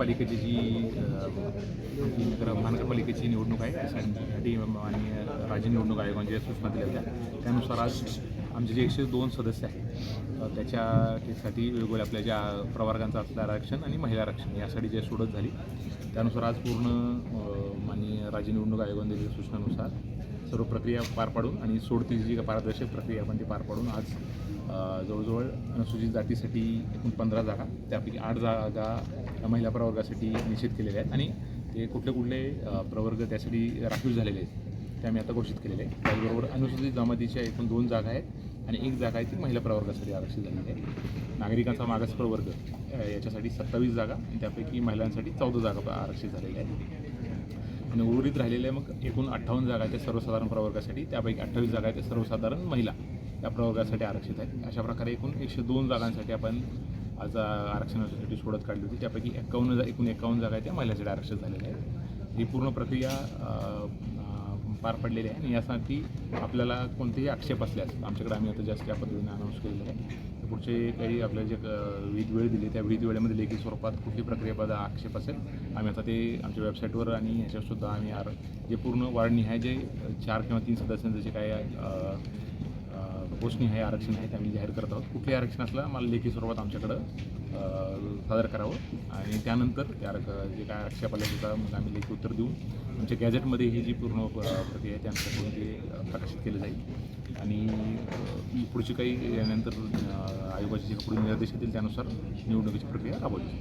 महानगरपालिकेची जी नगर महानगरपालिकेची निवडणूक आहे त्यासाठी आणि राज्य निवडणूक आयोगाने ज्या सूचना दिल्या होत्या त्यानुसार आज आमचे जे एकशे दोन सदस्य आहेत त्याच्यासाठी वेगवेगळ्या आपल्या ज्या प्रवर्गांचं असलं आरक्षण आणि महिला आरक्षण यासाठी जे सोडत झाली त्यानुसार आज पूर्ण माननीय राज्य निवडणूक आयोगाने दिलेल्या सूचनानुसार सर्व प्रक्रिया पार पाडून आणि सोडतीची जी पारदर्शक प्रक्रिया आपण ती पार पाडून आज जवळजवळ अनुसूचित जातीसाठी एकूण पंधरा जागा त्यापैकी आठ जागा महिला प्रवर्गासाठी निश्चित केलेल्या आहेत आणि ते कुठले कुठले प्रवर्ग त्यासाठी राखीव झालेले आहेत ते आम्ही आता घोषित केलेले आहे त्याचबरोबर अनुसूचित जमातीच्या एकूण दोन जागा आहेत आणि एक जागा आहे ती महिला प्रवर्गासाठी आरक्षित झालेली आहे. नागरिकांचा मागास प्रवर्ग याच्यासाठी सत्तावीस जागा आणि त्यापैकी महिलांसाठी चौदा जागा आरक्षित झालेल्या आहेत. आणि उर्वरित राहिलेल्या मग एकूण अठ्ठावन्न जागा आहेत त्या सर्वसाधारण प्रवर्गासाठी. त्यापैकी अठ्ठावीस जागा आहेत त्या सर्वसाधारण महिला या प्रवर्गासाठी आरक्षित आहेत. अशा प्रकारे एकूण एकशे दोन जागांसाठी आपण आज आरक्षणासाठी सोडत काढली होती. त्यापैकी एकावन्न जा एकूण एकावन्न जागा आहेत त्या महिलासाठी आरक्षित झालेल्या आहेत. ही पूर्ण प्रक्रिया पार पडलेली आहे. आणि यासाठी आपल्याला कोणतेही आक्षेप असल्यास आमच्याकडे आम्ही आता जास्त या पद्धतीने अनाऊन्स केलेलं आहे पुढचे काही आपल्या जे अ, वेळ दिली त्या वीज वेळेमध्ये लेखी स्वरूपात कुठली प्रक्रियेबद्दल आक्षेप असेल आम्ही आता ते आमच्या वेबसाईटवर आणि ह्याच्यावर सुद्धा आम्ही आर जे पूर्ण वाढनिहाय जे चार किंवा तीन सदस्यांचं जे काय अ, आहे पोस्टनिहाय आरक्षण आहे ते आम्ही जाहीर करत आहोत. कुठले आरक्षण असलं आम्हाला लेखी स्वरूपात आमच्याकडं सादर करावं. आणि त्यानंतर त्या जे काय आक्षेप आले सुद्धा मग आम्ही लेखी उत्तर देऊन आमच्या गॅजेटमध्ये ही जी पूर्ण अ, प्रक्रिया आहे त्यानंतर ते प्रकाशित केलं जाईल. आणि पुढची काही यानंतर अ, आयोगाचे जे पुढील निर्देश येतील त्यानुसार निवडणुकीची प्रक्रिया राबवली जाईल